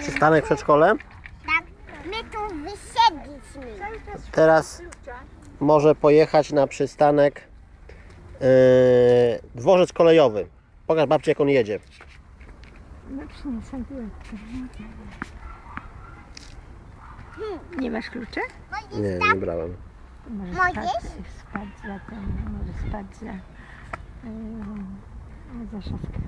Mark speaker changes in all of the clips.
Speaker 1: Przystanek przedszkole.
Speaker 2: Tak, my tu wysiedliśmy.
Speaker 1: Teraz może pojechać na przystanek yy, dworzec kolejowy. Pokaż babci jak on jedzie.
Speaker 3: No przyniosę. Nie masz klucza?
Speaker 1: Nie, nie brałem.
Speaker 3: Może
Speaker 2: Możesz?
Speaker 3: spać, spać za ten, może spać za, yy, za szafkę.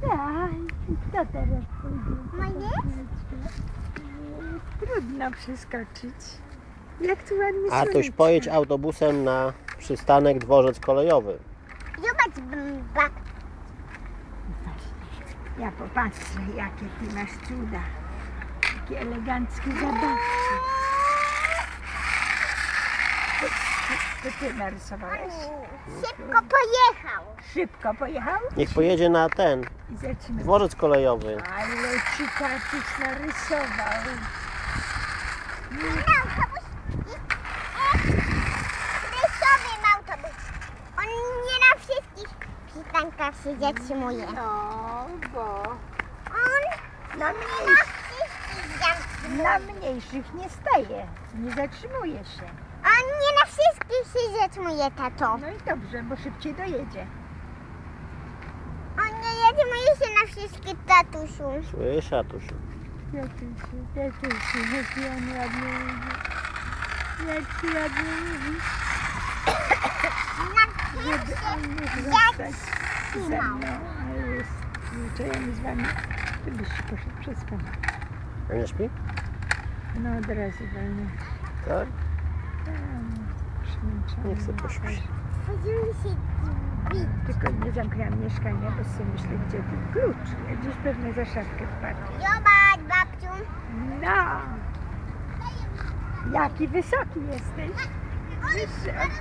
Speaker 3: Daj, kto teraz pójdzie? Trudno przeskoczyć. Jak tu ładnie
Speaker 1: Artuś,
Speaker 3: słoneczko.
Speaker 1: pojedź autobusem na przystanek dworzec kolejowy.
Speaker 2: Zobacz, bak.
Speaker 3: Ja popatrzę, jakie ty masz cuda. Jakie eleganckie zabawki. To ty narysowałeś?
Speaker 2: Szybko pojechał.
Speaker 3: Szybko pojechał?
Speaker 1: Niech pojedzie na ten
Speaker 3: I zaczynamy.
Speaker 1: dworzec kolejowy.
Speaker 3: Ale ci tatuś narysował.
Speaker 2: Autobus. Rysowy autobus. On nie na wszystkich przystankach się zatrzymuje.
Speaker 3: No, bo
Speaker 2: On
Speaker 3: na,
Speaker 2: nie na wszystkich zatrzymuje.
Speaker 3: na mniejszych nie staje. Nie zatrzymuje się.
Speaker 2: On nie na wszystkich się zatrzymuje, tato.
Speaker 3: No i dobrze, bo szybciej dojedzie.
Speaker 2: On nie zatrzymuje się na wszystkich, tatusiu.
Speaker 1: Słysz, Artusiu?
Speaker 3: Tatusiu, tatusiu, jaki on ładny mówi. Jaki mówi.
Speaker 2: Na
Speaker 3: Żeby on mógł zostać ze mną, ale jest zwyczajami z wami. Ty byś się poszedł przespał.
Speaker 1: A nie śpi?
Speaker 3: No od razu wolno.
Speaker 1: Tak?
Speaker 3: Przemęczony.
Speaker 1: Niech sobie pośpi.
Speaker 2: Chodzimy się drzwi.
Speaker 3: Tylko nie zamknęłam mieszkania, bo sobie myślę, gdzie tu klucz. Gdzieś pewnie za szafkę wpadł.
Speaker 2: Zobacz, babciu.
Speaker 3: No! Jaki wysoki jesteś. Wyższy od,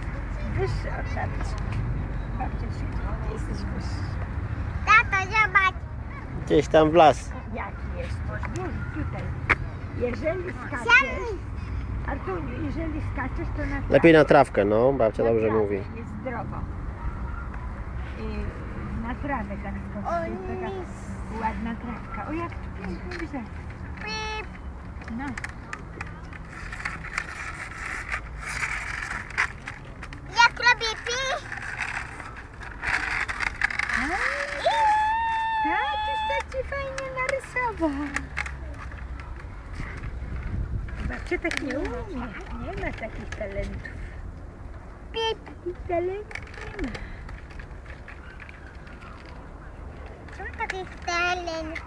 Speaker 3: wyższy od babci. Babcia się jesteś wyższy.
Speaker 2: Tato, zobacz.
Speaker 1: Gdzieś tam w las.
Speaker 3: Jaki jesteś? Już tutaj. Jeżeli skaczesz. Artuniu, jeżeli skaczesz, to na
Speaker 1: Lepiej na trawkę, no, babcia dobrze
Speaker 3: trawę,
Speaker 1: mówi.
Speaker 3: Jest zdrowo. I na trawę tak. Taka ładna trawka. O, jak tu pięknie widać.
Speaker 2: Pip.
Speaker 3: No.
Speaker 2: Jak robię pi?
Speaker 3: Tatuś tak ci fajnie narysował. Babcia tak nie umie. Nie ma takich talentów.
Speaker 2: Pip.
Speaker 3: Takich talentów nie ma.
Speaker 2: Są takich talentów.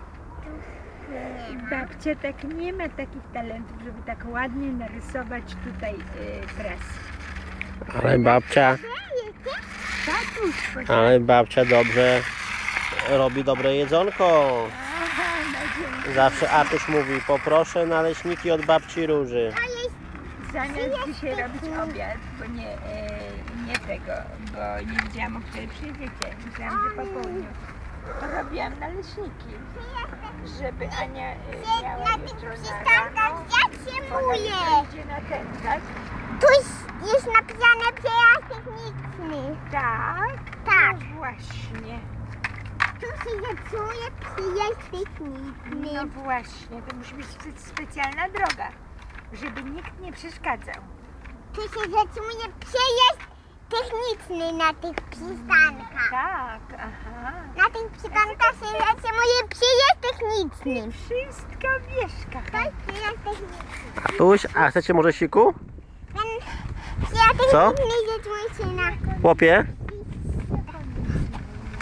Speaker 3: Babcia tak nie ma takich talentów, żeby tak ładnie narysować tutaj y, prasę.
Speaker 1: Ale babcia, ale babcia dobrze robi dobre jedzonko. Zawsze Artuś mówi, poproszę naleśniki od babci Róży.
Speaker 2: A jest
Speaker 3: Zamiast dzisiaj robić obiad, bo nie, e, nie tego, bo nie wiedziałam o której przyjedziecie. Myślałam, że po południu. To robiłam naleśniki, żeby Ania e, miała jutro na rano. Bo ona
Speaker 2: zatrzymuje.
Speaker 3: jutro idzie na ten, tak?
Speaker 2: Tu jest- jest napisane przejazd techniczny.
Speaker 3: Tak,
Speaker 2: Tak.
Speaker 3: no właśnie.
Speaker 2: Tu się zatrzymuje przyjazd techniczny.
Speaker 3: No właśnie, to musi być spe- specjalna droga, żeby nikt nie przeszkadzał.
Speaker 2: Tu się zatrzymuje przejazd techniczny na tych przystankach.
Speaker 3: Tak, aha.
Speaker 2: Na tych przystankach się zatrzymuje przejazd techniczny.
Speaker 3: Wszystko wiesz,
Speaker 2: To
Speaker 3: kochani.
Speaker 2: jest przejazd techniczny.
Speaker 1: Artuś, a chcecie może siku?
Speaker 2: Ten przejazd
Speaker 1: Co?
Speaker 2: techniczny zatrzymuje się na...
Speaker 1: Chłopie?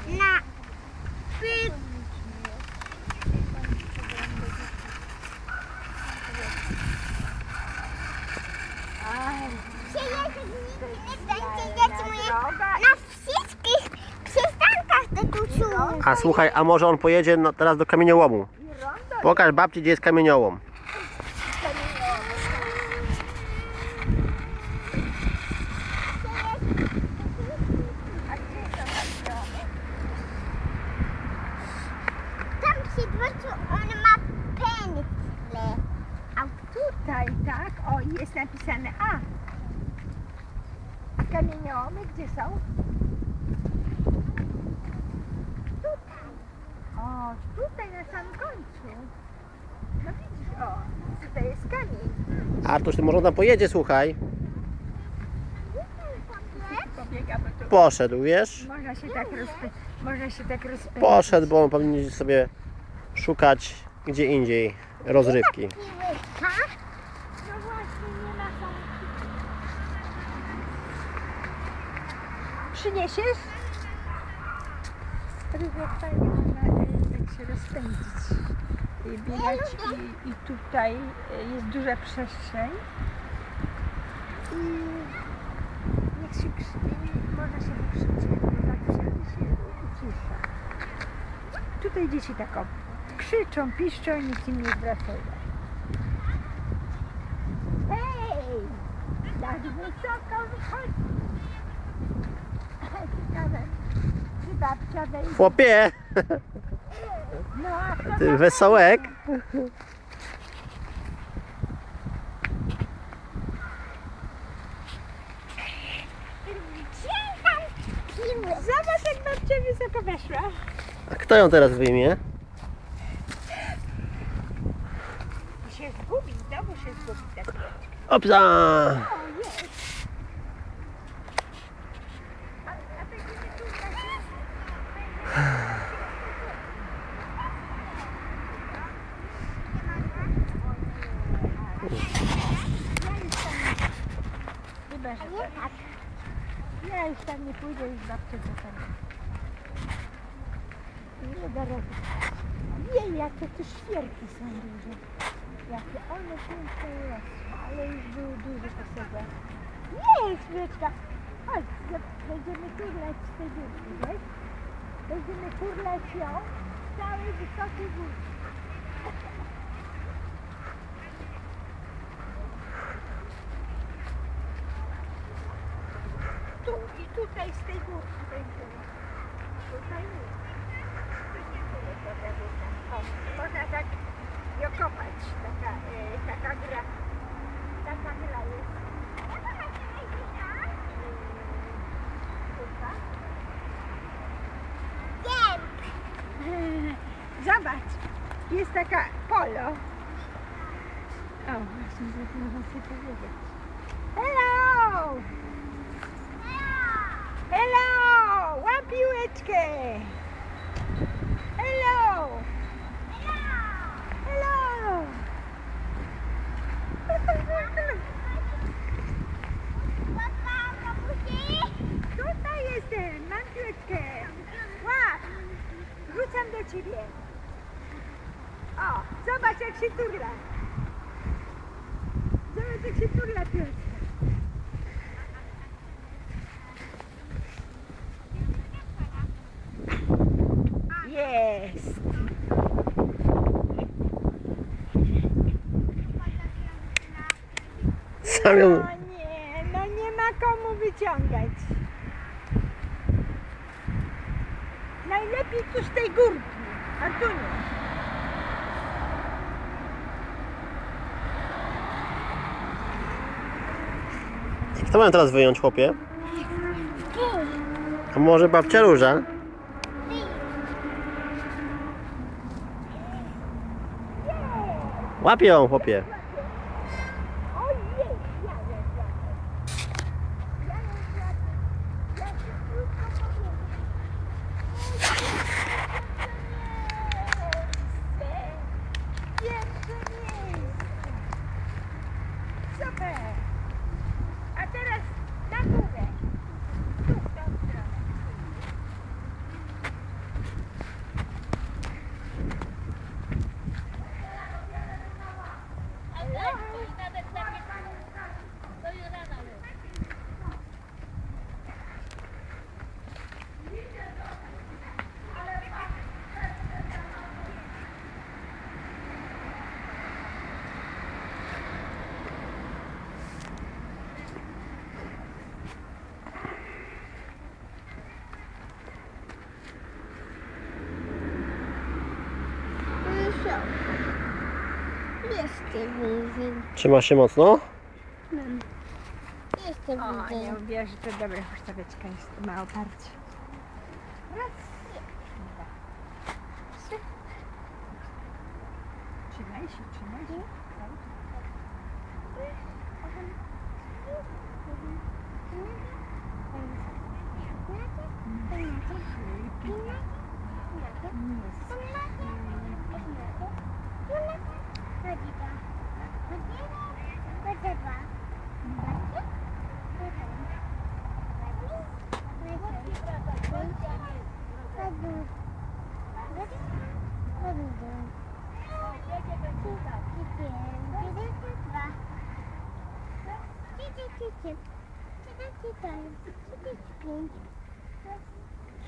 Speaker 2: na... przy-
Speaker 3: Aj,
Speaker 2: Przejazd techniczny będzie zatrzymuje
Speaker 3: droga.
Speaker 2: Na wszystkich przystankach tatusiu.
Speaker 1: A słuchaj, a może on pojedzie no, teraz do kamieniołomu? Pokaż babci, gdzie jest kamieniołom.
Speaker 3: A gdzie to macie?
Speaker 2: Tam przy dworcu on ma pętlę.
Speaker 3: A tutaj, tak? O, jest napisane A. Kamieniołomy gdzie są? Tutaj. O, tutaj na samym końcu. O, tutaj jest kamień.
Speaker 1: Artuś, ty może tam pojedzie, słuchaj. Poszedł, wiesz?
Speaker 3: można się tak. Można się tak rozpędzić.
Speaker 1: Poszedł, bo on powinien sobie szukać gdzie indziej rozrywki.
Speaker 2: Piłyka.
Speaker 3: No właśnie, nie ma tam. Przyniesiesz? Rybek fajnie tak się rozpędzić. I biegać i, i tutaj e, jest duża przestrzeń. I niech się można się wykrzyczeć, tak się ucisza. Tutaj dzieci tak krzyczą, piszczą, nikt im nie zwraca. Hej! Tak wysoko wychodzi.
Speaker 1: Chłopie, ty wesołek.
Speaker 3: Zobacz, jak babcia wysoko weszła.
Speaker 1: A kto ją teraz wyjmie?
Speaker 3: Się zgubi, znowu się zgubi.
Speaker 1: Opsa!
Speaker 3: O, jest. A, a będziemy tu takie... Chyba, że
Speaker 2: Nie tak.
Speaker 3: Ja już tam nie pójdę, już babcia za tam. Nie da rady. Jej, jakie to świerki są duże. Jakie one piękne rosły, ale już były duże po sobie. Nie, świeczka. Chodź, z- będziemy turlać z tej górki, wiesz? Będziemy turlać ją z całej wysokiej górki. Tu i tutaj z tej górki będziemy. Tutaj nie. Wyżej. O, można tak jokować. Taka, e, taka gra. Taka gra jest.
Speaker 2: Wiem.
Speaker 3: Zobacz, jest taka polo. O, właśnie zapomniałam sobie powiedzieć. Hello! Hello! Łap piłeczkę! Hello! Hello!
Speaker 2: Mamusi.
Speaker 3: Tutaj jestem, mam piłeczkę. Łap! Rzucam do ciebie. O, zobacz jak się turla. Zobacz jak się turla piłeczka. No nie, no nie ma komu wyciągać. Najlepiej tu z tej górki. A tu nie.
Speaker 1: Kto mają teraz wyjąć, chłopie? A może babcia Róża? Łap ją, chłopie.
Speaker 3: Ojej, ja ją złapię. Ja ją złapię. Ja ci krótko powiem. Pierwsze miejsce. Super. A teraz na górę. Tu w tą stronę.
Speaker 2: Jestem wyżej.
Speaker 1: Trzyma się mocno?
Speaker 2: Jestem
Speaker 3: O, nie mówiła, że to dobra huśtaweczka jest, ma oparcie. Raz, dwa, trzy, Trzymaj się, trzymaj się.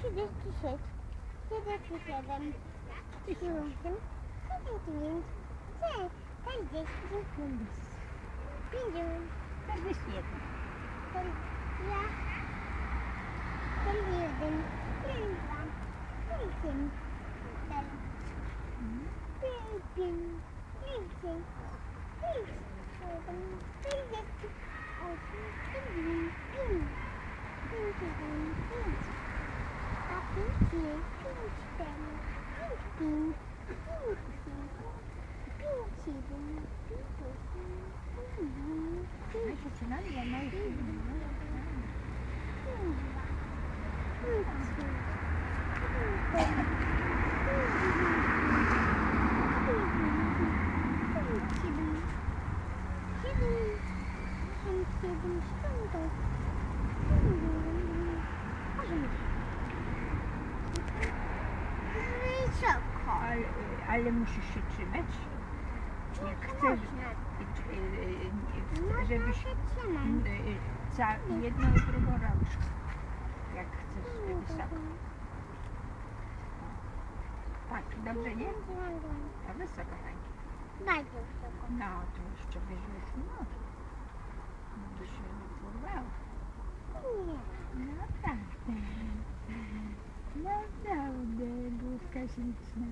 Speaker 2: Trzydzieści sześć, trzydzieści siedem, trzydzieści osiem, trzydzieści dziewięć, czterdzieści, pięćdziesiąt,
Speaker 3: Czterdzieści jeden.
Speaker 2: ten ja, ten jeden, ten dwa, ten trzy, cztery,
Speaker 3: Ale, ale musisz się trzymać. Jak chcesz, y, y, y, żebyś y, y, za jedną i drugą rączkę. Jak chcesz wysoko. Tak, dobrze, nie? A wysoko tak.
Speaker 2: Bardzo wysoko.
Speaker 3: No, to jeszcze wyżej może. By się nie porwało.
Speaker 2: Nie.
Speaker 3: Naprawdę. Naprawdę, główka śliczna.